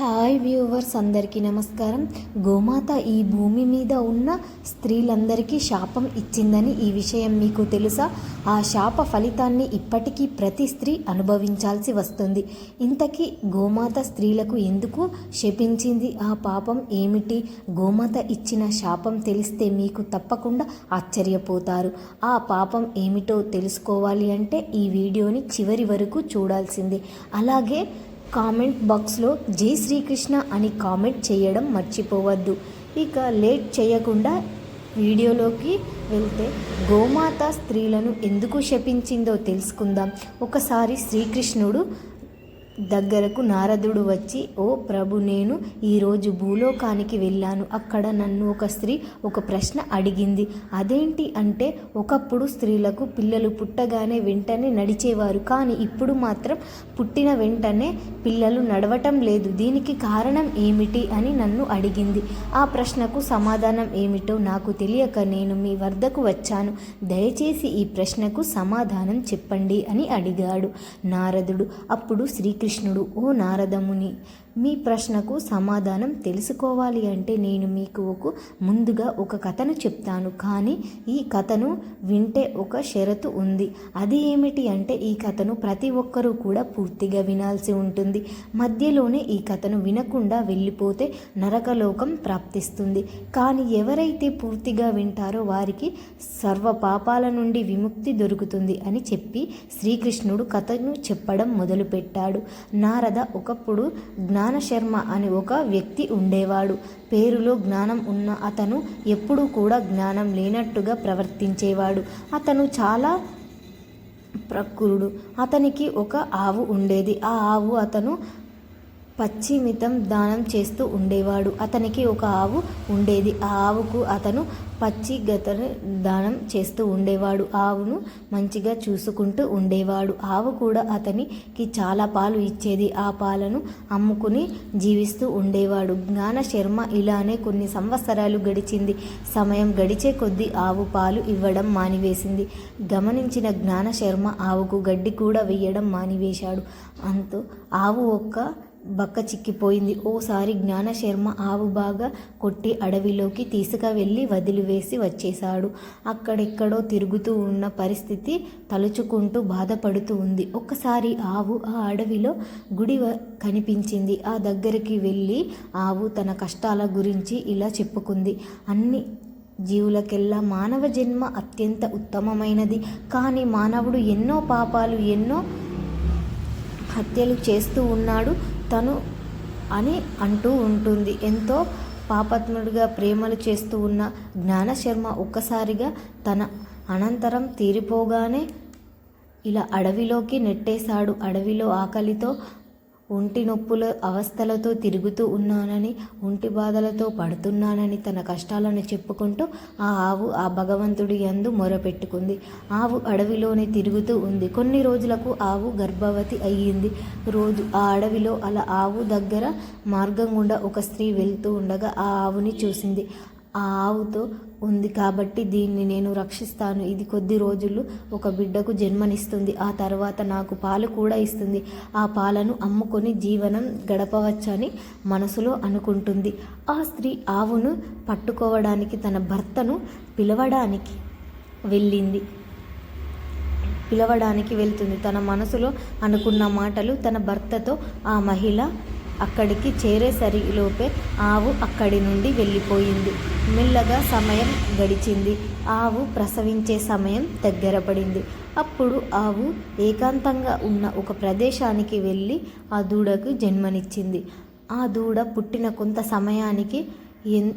Hi viewers అందరికీ నమస్కారం. గోమాత ఈ భూమి మీద ఉన్న స్త్రీలందరికీ శాపం ఇచ్చిందని ఈ విషయం మీకు తెలుసా? ఆ శాప ఫలితాన్ని ఇప్పటికీ ప్రతి స్త్రీ అనుభవించాల్సి వస్తుంది. ఇంతకీ గోమాత స్త్రీలకు ఎందుకు శపించింది? ఆ పాపం ఏమిటి? గోమాత ఇచ్చిన శాపం తెలిస్తే మీకు తప్పకుండా ఆశ్చర్యపోతారు. ఆ పాపం ఏమిటో తెలుసుకోవాలి అంటే ఈ వీడియోని చివరి వరకు చూడాల్సిందే. అలాగే కామెంట్ బాక్స్లో జై శ్రీకృష్ణ అని కామెంట్ చేయడం మర్చిపోవద్దు. ఇక లేట్ చేయకుండా వీడియోలోకి వెళ్తే గోమాత స్త్రీలను ఎందుకు శపించిందో తెలుసుకుందాం. ఒకసారి శ్రీకృష్ణుడు దగ్గరకు నారదుడు వచ్చి ఓ ప్రభు నేను ఈరోజు భూలోకానికి వెళ్ళాను. అక్కడ నన్ను ఒక స్త్రీ ఒక ప్రశ్న అడిగింది. అదేంటి అంటే ఒకప్పుడు స్త్రీలకు పిల్లలు పుట్టగానే వెంటనే నడిచేవారు. కానీ ఇప్పుడు మాత్రం పుట్టిన వెంటనే పిల్లలు నడవటం లేదు. దీనికి కారణం ఏమిటి అని నన్ను అడిగింది. ఆ ప్రశ్నకు సమాధానం ఏమిటో నాకు తెలియక నేను మీ వద్దకు వచ్చాను. దయచేసి ఈ ప్రశ్నకు సమాధానం చెప్పండి అని అడిగాడు. నారదుడు అప్పుడు శ్రీకృష్ణుడు ఓ నారదముని. మీ ప్రశ్నకు సమాధానం తెలుసుకోవాలి అంటే నేను మీకు ఒక ముందుగా ఒక కథను చెప్తాను. కానీ ఈ కథను వింటే ఒక షరతు ఉంది. అది ఏమిటి అంటే ఈ కథను ప్రతి ఒక్కరూ కూడా పూర్తిగా వినాల్సి ఉంటుంది. మధ్యలోనే ఈ కథను వినకుండా వెళ్ళిపోతే నరకలోకం ప్రాప్తిస్తుంది. కానీ ఎవరైతే పూర్తిగా వింటారో వారికి సర్వ పాపాల నుండి విముక్తి దొరుకుతుంది అని చెప్పి శ్రీకృష్ణుడు కథను చెప్పడం మొదలుపెట్టాడు. నారద ఒకప్పుడు జ్ఞా జ్ఞానశర్మ అని ఒక వ్యక్తి ఉండేవాడు. పేరులో జ్ఞానం ఉన్న అతను ఎప్పుడూ కూడా జ్ఞానం లేనట్టుగా ప్రవర్తించేవాడు. అతను చాలా ప్రకృడు. అతనికి ఒక ఆవు ఉండేది. ఆ ఆవు అతను పచ్చిమితం దానం చేస్తూ ఉండేవాడు. అతనికి ఒక ఆవు ఉండేది. ఆ ఆవుకు అతను పచ్చి గతను దానం చేస్తూ ఉండేవాడు. ఆవును మంచిగా చూసుకుంటూ ఉండేవాడు. ఆవు కూడా అతనికి చాలా పాలు ఇచ్చేది. ఆ పాలను అమ్ముకుని జీవిస్తూ ఉండేవాడు. జ్ఞాన శర్మ ఇలానే కొన్ని సంవత్సరాలు గడిచింది. సమయం గడిచే కొద్దీ ఆవు పాలు ఇవ్వడం మానివేసింది. గమనించిన జ్ఞాన శర్మ ఆవుకు గడ్డి కూడా వేయడం మానివేశాడు. అంతో ఆవు ఒక్క బక్క చిక్కిపోయింది ఓసారి జ్ఞానశర్మ ఆవు బాగా కొట్టి అడవిలోకి తీసుకువెళ్ళి వదిలివేసి వచ్చేశాడు. అక్కడెక్కడో తిరుగుతూ ఉన్న పరిస్థితి తలుచుకుంటూ బాధపడుతూ ఉంది. ఒక్కసారి ఆవు ఆ అడవిలో గుడి కనిపించింది. ఆ దగ్గరికి వెళ్ళి ఆవు తన కష్టాల గురించి ఇలా చెప్పుకుంది. అన్ని జీవులకెల్లా మానవ జన్మ అత్యంత ఉత్తమమైనది. కానీ మానవుడు ఎన్నో పాపాలు ఎన్నో హత్యలు చేస్తూ ఉన్నాడు. తను అని అంటూ ఉంటుంది. ఎంతో పాపత్ముడిగా ప్రేమలు చేస్తూ ఉన్న జ్ఞానశర్మ ఒక్కసారిగా తన అనంతరం తీరిపోగానే ఇలా అడవిలోకి నెట్టేశాడు. అడవిలో ఆకలితో ఒంటి నొప్పుల అవస్థలతో తిరుగుతూ ఉన్నానని ఒంటి బాధలతో పడుతున్నానని తన కష్టాలను చెప్పుకుంటూ ఆ ఆవు ఆ భగవంతుడి యందు మొరపెట్టుకుంది. ఆవు అడవిలోనే తిరుగుతూ ఉంది. కొన్ని రోజులకు ఆవు గర్భవతి అయ్యింది. రోజు ఆ అడవిలో అలా ఆవు దగ్గర మార్గం గుండా ఒక స్త్రీ వెళ్తూ ఉండగా ఆ ఆవుని చూసింది. ఆ ఆవుతో ఉంది కాబట్టి దీన్ని నేను రక్షిస్తాను. ఇది కొద్ది రోజులు ఒక బిడ్డకు జన్మనిస్తుంది. ఆ తర్వాత నాకు పాలు కూడా ఇస్తుంది. ఆ పాలను అమ్ముకొని జీవనం గడపవచ్చని మనసులో అనుకుంటుంది. ఆ స్త్రీ ఆవును పట్టుకోవడానికి తన భర్తను పిలవడానికి వెళ్ళింది. పిలవడానికి వెళ్తుంది. తన మనసులో అనుకున్న మాటలు తన భర్తతో ఆ మహిళ అక్కడికి చేరేసరిలోపే ఆవు అక్కడి నుండి వెళ్ళిపోయింది. మెల్లగా సమయం గడిచింది. ఆవు ప్రసవించే సమయం దగ్గర పడింది అప్పుడు ఆవు ఏకాంతంగా ఉన్న ఒక ప్రదేశానికి వెళ్ళి ఆ దూడకు జన్మనిచ్చింది. ఆ దూడ పుట్టిన కొంత సమయానికి ఎన్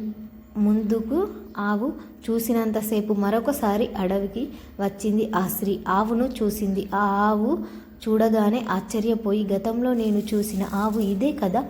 ముందుకు ఆవు చూసినంతసేపు మరొకసారి అడవికి వచ్చింది. ఆ స్త్రీ ఆవును చూసింది. ఆ ఆవు చూడగానే ఆశ్చర్యపోయి గతంలో నేను చూసిన ఆవు ఇదే కదా?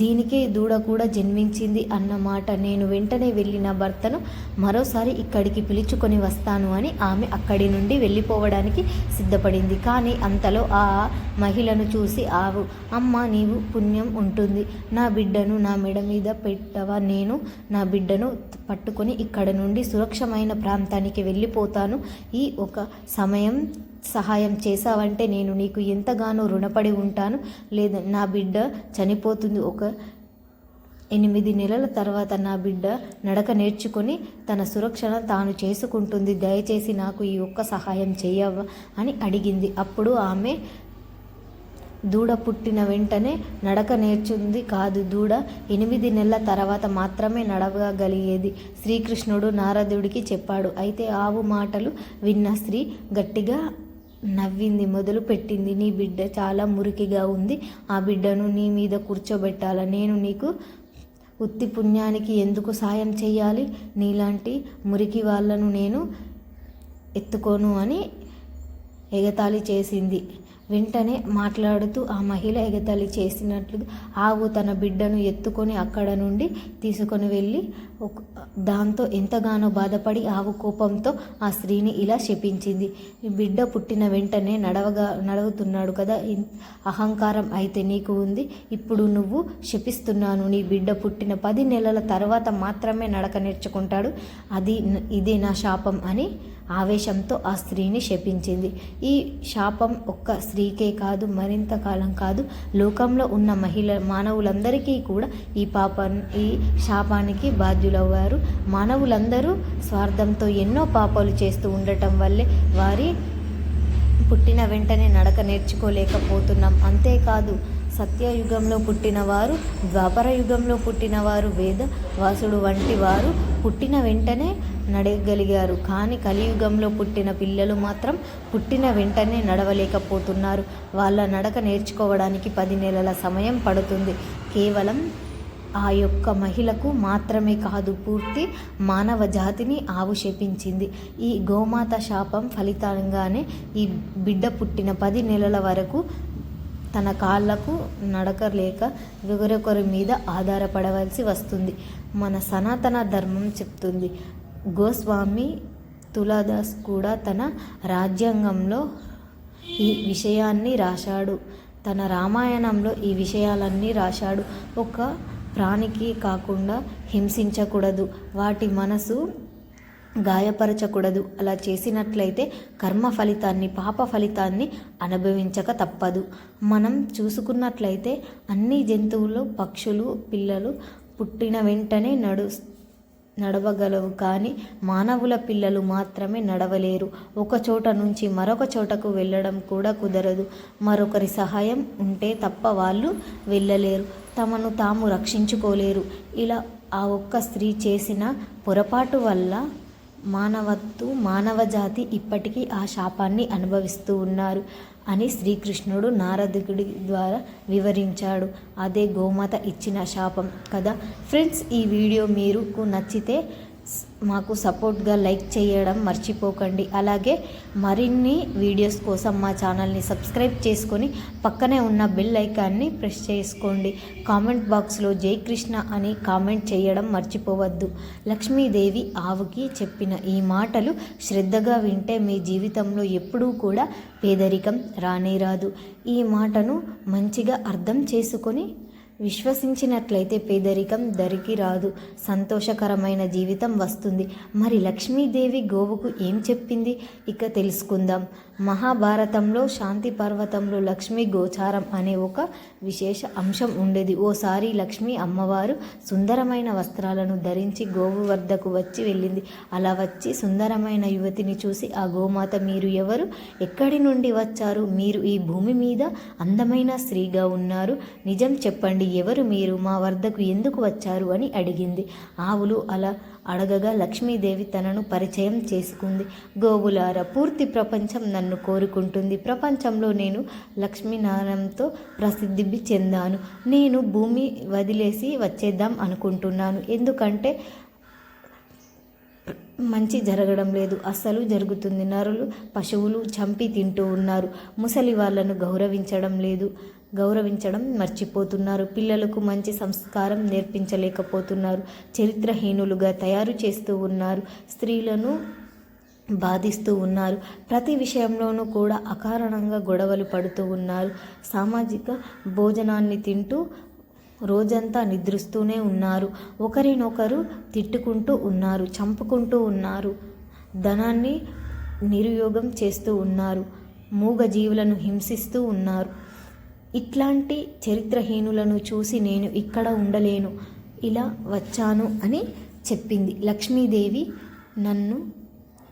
దీనికే దూడ కూడా జన్మించింది అన్నమాట నేను వెంటనే వెళ్ళిన భర్తను మరోసారి ఇక్కడికి పిలుచుకొని వస్తాను అని ఆమె అక్కడి నుండి వెళ్ళిపోవడానికి సిద్ధపడింది. కానీ అంతలో ఆ మహిళను చూసి ఆవు అమ్మ నీవు పుణ్యం ఉంటుంది. నా బిడ్డను నా మెడ మీద పెట్టవా? నేను నా బిడ్డను పట్టుకొని ఇక్కడ నుండి సురక్షమైన ప్రాంతానికి వెళ్ళిపోతాను. ఈ ఒక సమయం సహాయం చేశావంటే నేను నీకు ఎంతగానో రుణపడి ఉంటాను. లేదా నా బిడ్డ చనిపోతుంది. ఒక ఎనిమిది నెలల తర్వాత నా బిడ్డ నడక నేర్చుకొని తన సురక్షణ తాను చేసుకుంటుంది. దయచేసి నాకు ఈ ఒక్క సహాయం చేయవా అని అడిగింది. అప్పుడు ఆమె దూడ పుట్టిన వెంటనే నడక నేర్చుంది కాదు. దూడ ఎనిమిది నెలల తర్వాత మాత్రమే నడవగలిగేది. శ్రీకృష్ణుడు నారదుడికి చెప్పాడు. అయితే ఆవు మాటలు విన్న స్త్రీ గట్టిగా నవ్వింది మొదలు పెట్టింది. నీ బిడ్డ చాలా మురికిగా ఉంది. ఆ బిడ్డను నీ మీద కూర్చోబెట్టాల. నేను నీకు ఉత్తి పుణ్యానికి ఎందుకు సాయం చేయాలి నీలాంటి మురికి వాళ్ళను నేను ఎత్తుకోను అని ఎగతాళి చేసింది. వెంటనే మాట్లాడుతూ ఆ మహిళ ఎగతాళి చేసినట్లు ఆవు తన బిడ్డను ఎత్తుకొని అక్కడ నుండి తీసుకొని వెళ్ళి ఒక దాంతో ఎంతగానో బాధపడి ఆవు కోపంతో ఆ స్త్రీని ఇలా శపించింది. బిడ్డ పుట్టిన వెంటనే నడవగా నడుగుతున్నాడు కదా. అహంకారం అయితే నీకు ఉంది. ఇప్పుడు నువ్వు శపిస్తున్నాను. నీ బిడ్డ పుట్టిన పది నెలల తర్వాత మాత్రమే నడక నేర్చుకుంటాడు. అది ఇదే నా శాపం అని ఆవేశంతో ఆ స్త్రీని శపించింది. ఈ శాపం ఒక్క స్త్రీకే కాదు మరింత కాలం కాదు. లోకంలో ఉన్న మహిళ మానవులందరికీ కూడా ఈ పాప ఈ శాపానికి బాధ్యులవ్వారు. మానవులందరూ స్వార్థంతో ఎన్నో పాపాలు చేస్తూ ఉండటం వల్లే వారి పుట్టిన వెంటనే నడక నేర్చుకోలేకపోతున్నాం. అంతేకాదు సత్యయుగంలో పుట్టినవారు ద్వాపర యుగంలో పుట్టినవారు వేద వాసుడు వంటి వారు పుట్టిన వెంటనే నడగలిగారు. కానీ కలియుగంలో పుట్టిన పిల్లలు మాత్రం పుట్టిన వెంటనే నడవలేకపోతున్నారు. వాళ్ళ నడక నేర్చుకోవడానికి పది నెలల సమయం పడుతుంది. కేవలం ఆ యొక్క మహిళకు మాత్రమే కాదు పూర్తి మానవ జాతిని ఆవు శపించింది ఈ గోమాత శాపం ఫలితంగానే ఈ బిడ్డ పుట్టిన పది నెలల వరకు తన కాళ్ళకు నడక లేక ఒకరొకరి మీద ఆధారపడవలసి వస్తుంది. మన సనాతన ధర్మం చెప్తుంది. గోస్వామి తులాదాస్ కూడా తన రాజ్యాంగంలో ఈ విషయాన్ని రాశాడు. తన రామాయణంలో ఈ విషయాలన్నీ రాశాడు. ఒక ప్రాణికి కాకుండా హింసించకూడదు. వాటి మనసు గాయపరచకూడదు. అలా చేసినట్లయితే కర్మ ఫలితాన్ని పాప ఫలితాన్ని అనుభవించక తప్పదు. మనం చూసుకున్నట్లయితే అన్ని జంతువులు పక్షులు పిల్లలు పుట్టిన వెంటనే నడు నడవగలవు. కానీ మానవుల పిల్లలు మాత్రమే నడవలేరు. ఒక చోట నుంచి మరొక చోటకు వెళ్ళడం కూడా కుదరదు. మరొకరి సహాయం ఉంటే తప్ప వాళ్ళు వెళ్ళలేరు. తమను తాము రక్షించుకోలేరు. ఇలా ఆ ఒక్క స్త్రీ చేసిన పొరపాటు వల్ల మానవత్తు మానవజాతి ఇప్పటికీ ఆ శాపాన్ని అనుభవిస్తూ ఉన్నారు అని శ్రీకృష్ణుడు నారదుడి ద్వారా వివరించాడు. అదే గోమాత ఇచ్చిన శాపం కదా. ఫ్రెండ్స్ ఈ వీడియో మీకు నచ్చితే మాకు సపోర్ట్గా లైక్ చేయడం మర్చిపోకండి. అలాగే మరిన్ని వీడియోస్ కోసం మా ఛానల్ని సబ్స్క్రైబ్ చేసుకొని పక్కనే ఉన్న బెల్ ఐకాన్ని ప్రెస్ చేసుకోండి. కామెంట్ బాక్స్లో జై కృష్ణ అని కామెంట్ చేయడం మర్చిపోవద్దు. లక్ష్మీదేవి ఆవుకి చెప్పిన ఈ మాటలు శ్రద్ధగా వింటే మీ జీవితంలో ఎప్పుడూ కూడా పేదరికం రానే రాదు. ఈ మాటను మంచిగా అర్థం చేసుకొని విశ్వసించినట్లయితే పేదరికం దరికి రాదు. సంతోషకరమైన జీవితం వస్తుంది. మరి లక్ష్మీదేవి గోవుకు ఏం చెప్పింది? ఇక తెలుసుకుందాం. మహాభారతంలో శాంతి పర్వతంలో లక్ష్మీ గోచారం అనే ఒక విశేష అంశం ఉండేది. ఓసారి లక్ష్మీ అమ్మవారు సుందరమైన వస్త్రాలను ధరించి గోవు వద్దకు వచ్చి వెళ్ళింది. అలా వచ్చి సుందరమైన యువతిని చూసి ఆ గోమాత మీరు ఎవరు? ఎక్కడి నుండి వచ్చారు? మీరు ఈ భూమి మీద అందమైన స్త్రీగా ఉన్నారు. నిజం చెప్పండి ఎవరు మీరు? మా వద్దకు ఎందుకు వచ్చారు? అని అడిగింది. ఆవులు అలా అడగగా లక్ష్మీదేవి తనను పరిచయం చేసుకుంది. గోవులార పూర్తి ప్రపంచం నన్ను కోరుకుంటుంది. ప్రపంచంలో నేను లక్ష్మీనారాయణంతో ప్రసిద్ధి చెందాను. నేను భూమి వదిలేసి వచ్చేద్దాం అనుకుంటున్నాను. ఎందుకంటే మంచి జరగడం లేదు. అస్సలు జరుగుతుంది. నరులు పశువులు చంపి తింటూ ఉన్నారు. ముసలి వాళ్ళను గౌరవించడం లేదు. గౌరవించడం మర్చిపోతున్నారు. పిల్లలకు మంచి సంస్కారం నేర్పించలేకపోతున్నారు. చరిత్రహీనులుగా తయారు చేస్తూ ఉన్నారు. స్త్రీలను బాధిస్తూ ఉన్నారు. ప్రతి విషయంలోనూ కూడా అకారణంగా గొడవలు పడుతూ ఉన్నారు. సామాజిక భోజనాన్ని తింటూ రోజంతా నిద్రిస్తూనే ఉన్నారు. ఒకరినొకరు తిట్టుకుంటూ ఉన్నారు చంపుకుంటూ ఉన్నారు. ధనాన్ని నిరుయోగం చేస్తూ ఉన్నారు. మూగ జీవులను హింసిస్తూ ఉన్నారు. ఇట్లాంటి చరిత్రహీనులను చూసి నేను ఇక్కడ ఉండలేను ఇలా వచ్చాను అని చెప్పింది. లక్ష్మీదేవి నన్ను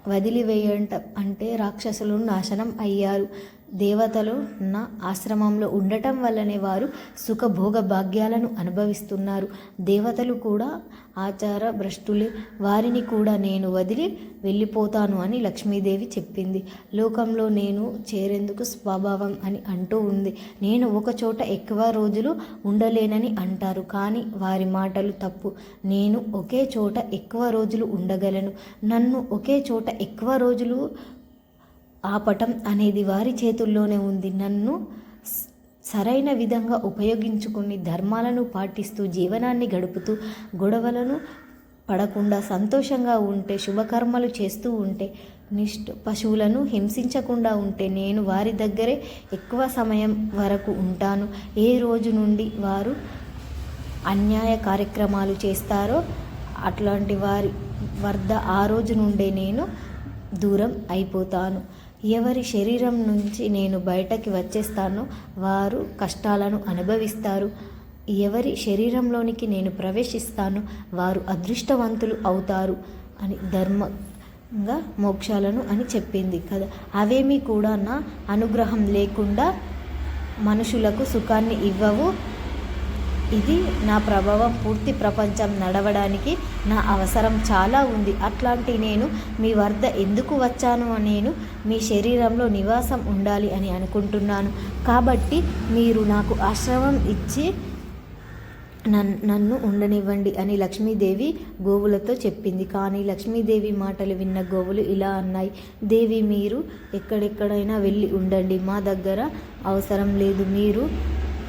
వదిలివేయంట అంటే రాక్షసులు నాశనం అయ్యారు. దేవతలు నా ఆశ్రమంలో ఉండటం వల్లనే వారు సుఖభోగ భాగ్యాలను అనుభవిస్తున్నారు. దేవతలు కూడా ఆచార భ్రష్టులే. వారిని కూడా నేను వదిలి వెళ్ళిపోతాను అని లక్ష్మీదేవి చెప్పింది. లోకంలో నేను చేరేందుకు స్వభావం అని అంటూ ఉంది. నేను ఒక చోట ఎక్కువ రోజులు ఉండలేనని అంటారు. కానీ వారి మాటలు తప్పు. నేను ఒకే చోట ఎక్కువ రోజులు ఉండగలను. నన్ను ఒకే చోట ఎక్కువ రోజులు ఆపటం అనేది వారి చేతుల్లోనే ఉంది. నన్ను సరైన విధంగా ఉపయోగించుకుని ధర్మాలను పాటిస్తూ జీవనాన్ని గడుపుతూ గొడవలను పడకుండా సంతోషంగా ఉంటే శుభకర్మలు చేస్తూ ఉంటే నిష్ఠ పశువులను హింసించకుండా ఉంటే నేను వారి దగ్గరే ఎక్కువ సమయం వరకు ఉంటాను. ఏ రోజు నుండి వారు అన్యాయ కార్యక్రమాలు చేస్తారో అట్లాంటి వారి వద్ద ఆ రోజు నుండే నేను దూరం అయిపోతాను. ఎవరి శరీరం నుంచి నేను బయటకి వచ్చేస్తానో వారు కష్టాలను అనుభవిస్తారు. ఎవరి శరీరంలోనికి నేను ప్రవేశిస్తానో వారు అదృష్టవంతులు అవుతారు అని ధర్మంగా మోక్షాలను అని చెప్పింది కదా. అవేమీ కూడా నా అనుగ్రహం లేకుండా మనుషులకు సుఖాన్ని ఇవ్వవు. ఇది నా ప్రభావం పూర్తి ప్రపంచం నడవడానికి నా అవసరం చాలా ఉంది. అట్లాంటి నేను మీ వద్ద ఎందుకు వచ్చాను? నేను మీ శరీరంలో నివాసం ఉండాలి అని అనుకుంటున్నాను. కాబట్టి మీరు నాకు ఆశ్రమం ఇచ్చి నన్- నన్ను ఉండనివ్వండి అని లక్ష్మీదేవి గోవులతో చెప్పింది. కానీ లక్ష్మీదేవి మాటలు విన్న గోవులు ఇలా అన్నాయి. దేవి మీరు ఎక్కడెక్కడైనా వెళ్ళి ఉండండి. మా దగ్గర అవసరం లేదు. మీరు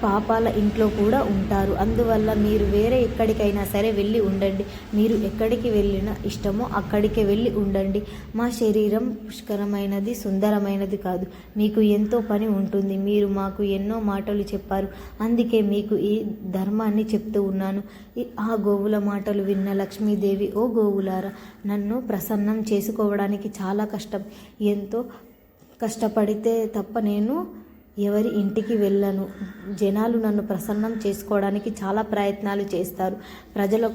పాపాల ఇంట్లో కూడా ఉంటారు. అందువల్ల మీరు వేరే ఎక్కడికైనా సరే వెళ్ళి ఉండండి. మీరు ఎక్కడికి వెళ్ళినా ఇష్టమో అక్కడికి వెళ్ళి ఉండండి. మా శరీరం పుష్కరమైనది సుందరమైనది కాదు. మీకు ఎంతో పని ఉంటుంది. మీరు మాకు ఎన్నో మాటలు చెప్పారు. అందుకే మీకు ఈ ధర్మాన్ని చెప్తూ ఉన్నాను. ఆ గోవుల మాటలు విన్న లక్ష్మీదేవి ఓ గోవులారా నన్ను ప్రసన్నం చేసుకోవడానికి చాలా కష్టం. ఎంతో కష్టపడితే తప్ప నేను ఎవరి ఇంటికి వెళ్ళను. జనాలు నన్ను ప్రసన్నం చేసుకోవడానికి చాలా ప్రయత్నాలు చేస్తారు. ప్రజల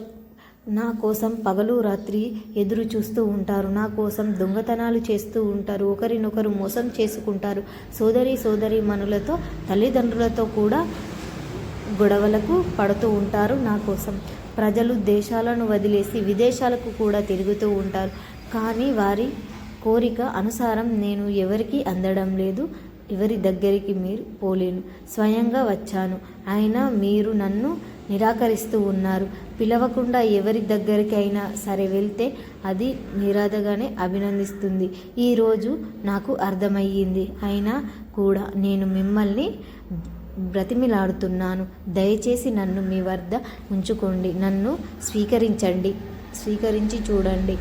నా కోసం పగలు రాత్రి ఎదురు చూస్తూ ఉంటారు. నా కోసం దొంగతనాలు చేస్తూ ఉంటారు. ఒకరినొకరు మోసం చేసుకుంటారు. సోదరి సోదరి మనులతో తల్లిదండ్రులతో కూడా గొడవలకు పడుతూ ఉంటారు నా కోసం. ప్రజలు దేశాలను వదిలేసి విదేశాలకు కూడా తిరుగుతూ ఉంటారు. కానీ వారి కోరిక అనుసారం నేను ఎవరికీ అందడం లేదు. ఎవరి దగ్గరికి మీరు పోలేను. స్వయంగా వచ్చాను. అయినా మీరు నన్ను నిరాకరిస్తూ ఉన్నారు. పిలవకుండా ఎవరి దగ్గరికి అయినా సరే వెళ్తే అది నిరాధగానే అభినందిస్తుంది. ఈరోజు నాకు అర్థమయ్యింది. అయినా కూడా నేను మిమ్మల్ని బ్రతిమిలాడుతున్నాను. దయచేసి నన్ను మీ వద్ద ఉంచుకోండి. నన్ను స్వీకరించండి. స్వీకరించి చూడండి.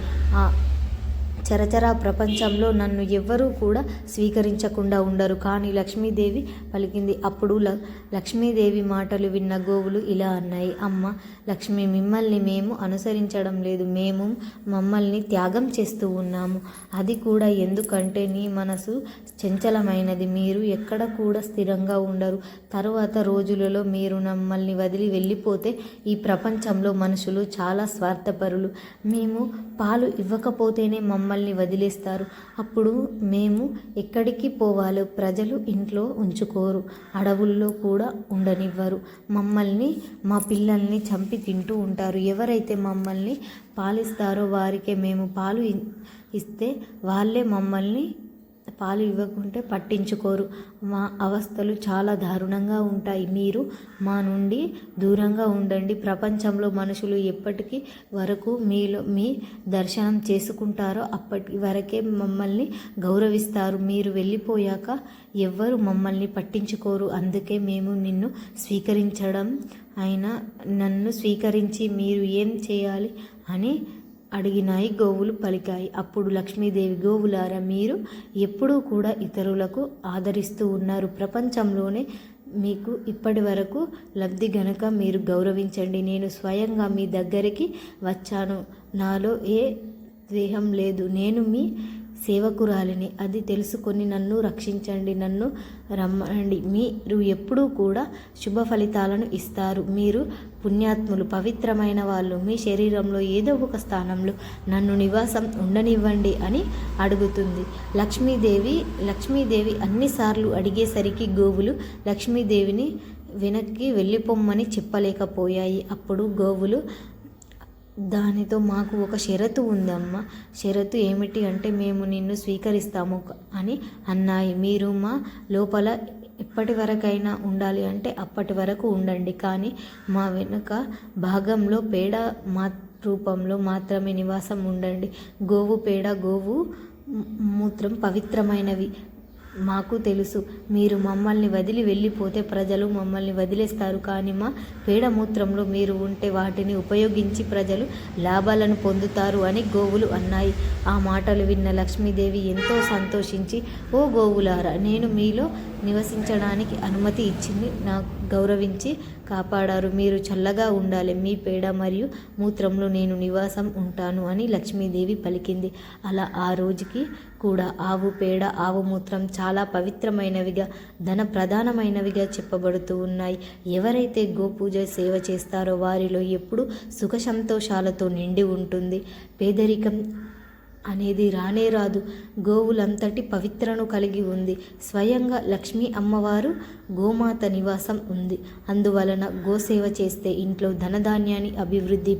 చరచరా ప్రపంచంలో నన్ను ఎవ్వరూ కూడా స్వీకరించకుండా ఉండరు. కానీ లక్ష్మీదేవి పలికింది. అప్పుడు ల లక్ష్మీదేవి మాటలు విన్న గోవులు ఇలా అన్నాయి. అమ్మ లక్ష్మి మిమ్మల్ని మేము అనుసరించడం లేదు. మేము మమ్మల్ని త్యాగం చేస్తూ ఉన్నాము. అది కూడా ఎందుకంటే నీ మనసు చంచలమైనది. మీరు ఎక్కడ కూడా స్థిరంగా ఉండరు. తరువాత రోజులలో మీరు మమ్మల్ని వదిలి వెళ్ళిపోతే ఈ ప్రపంచంలో మనుషులు చాలా స్వార్థపరులు. మేము పాలు ఇవ్వకపోతేనే మమ్మల్ని వదిలేస్తారు. అప్పుడు మేము ఎక్కడికి పోవాలో ప్రజలు ఇంట్లో ఉంచుకోరు. అడవుల్లో కూడా ఉండనివ్వరు. మమ్మల్ని మా పిల్లల్ని చంపి తింటూ ఉంటారు. ఎవరైతే మమ్మల్ని పాలిస్తారో వారికే మేము పాలు ఇస్తే వాళ్ళే మమ్మల్ని పాలు ఇవ్వకుంటే పట్టించుకోరు. మా అవస్థలు చాలా దారుణంగా ఉంటాయి. మీరు మా నుండి దూరంగా ఉండండి. ప్రపంచంలో మనుషులు ఎప్పటికీ వరకు మీలో మీ దర్శనం చేసుకుంటారో అప్పటి వరకే మమ్మల్ని గౌరవిస్తారు. మీరు వెళ్ళిపోయాక ఎవ్వరు మమ్మల్ని పట్టించుకోరు. అందుకే మేము నిన్ను స్వీకరించడం అయినా నన్ను స్వీకరించి మీరు ఏం చేయాలి అని అడిగినాయి గోవులు పలికాయి. అప్పుడు లక్ష్మీదేవి గోవులారా మీరు ఎప్పుడూ కూడా ఇతరులకు ఆదరిస్తూ ఉన్నారు. ప్రపంచంలోనే మీకు ఇప్పటి వరకు లబ్ధి గనక మీరు గౌరవించండి. నేను స్వయంగా మీ దగ్గరికి వచ్చాను. నాలో ఏ ద్వేహం లేదు. నేను మీ సేవకురాలిని. అది తెలుసుకొని నన్ను రక్షించండి నన్ను రమ్మండి. మీరు ఎప్పుడూ కూడా శుభ ఫలితాలను ఇస్తారు. మీరు పుణ్యాత్ములు పవిత్రమైన వాళ్ళు. మీ శరీరంలో ఏదో ఒక స్థానంలో నన్ను నివాసం ఉండనివ్వండి అని అడుగుతుంది. లక్ష్మీదేవి లక్ష్మీదేవి అన్నిసార్లు అడిగేసరికి గోవులు లక్ష్మీదేవిని వెనక్కి వెళ్ళిపోమ్మని చెప్పలేకపోయాయి. అప్పుడు గోవులు దానితో మాకు ఒక షరతు ఉందమ్మ. షరతు ఏమిటి అంటే మేము నిన్ను స్వీకరిస్తాము అని అన్నాయి. మీరు మా లోపల ఎప్పటి వరకైనా ఉండాలి అంటే అప్పటి వరకు ఉండండి. కానీ మా వెనుక భాగంలో పేడ మా రూపంలో మాత్రమే నివాసం ఉండండి. గోవు పేడ గోవు మూత్రం పవిత్రమైనవి. మాకు తెలుసు. మీరు మమ్మల్ని వదిలి వెళ్ళిపోతే ప్రజలు మమ్మల్ని వదిలేస్తారు. కానీ మా పేడమూత్రంలో మీరు ఉంటే వాటిని ఉపయోగించి ప్రజలు లాభాలను పొందుతారు అని గోవులు అన్నాయి. ఆ మాటలు విన్న లక్ష్మీదేవి ఎంతో సంతోషించి ఓ గోవులారా నేను మీలో నివసించడానికి అనుమతి ఇచ్చింది నాకు గౌరవించి కాపాడారు. మీరు చల్లగా ఉండాలి. మీ పేడ మరియు మూత్రంలో నేను నివాసం ఉంటాను అని లక్ష్మీదేవి పలికింది. అలా ఆ రోజుకి కూడా ఆవు పేడ ఆవు మూత్రం చాలా పవిత్రమైనవిగా ధన ప్రధానమైనవిగా చెప్పబడుతూ ఉన్నాయి. ఎవరైతే గోపూజ సేవ చేస్తారో వారిలో ఎప్పుడు సుఖ సంతోషాలతో నిండి ఉంటుంది. పేదరికం అనేది రానే రాదు. గోవులంతటి పవిత్రను కలిగి ఉంది. స్వయంగా లక్ష్మీ అమ్మవారు గోమాత నివాసం ఉంది. అందువలన గోసేవ చేస్తే ఇంట్లో ధనధాన్యాన్ని అభివృద్ధి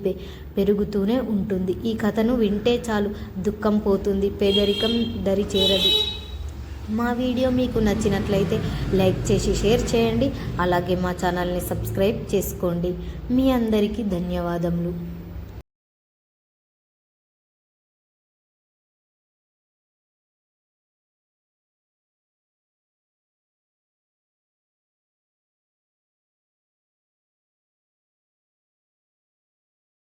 పెరుగుతూనే ఉంటుంది. ఈ కథను వింటే చాలు దుఃఖం పోతుంది. పేదరికం దరి చేరదు. మా వీడియో మీకు నచ్చినట్లయితే లైక్ చేసి షేర్ చేయండి. అలాగే మా ఛానల్ని సబ్స్క్రైబ్ చేసుకోండి. మీ అందరికీ ధన్యవాదములు.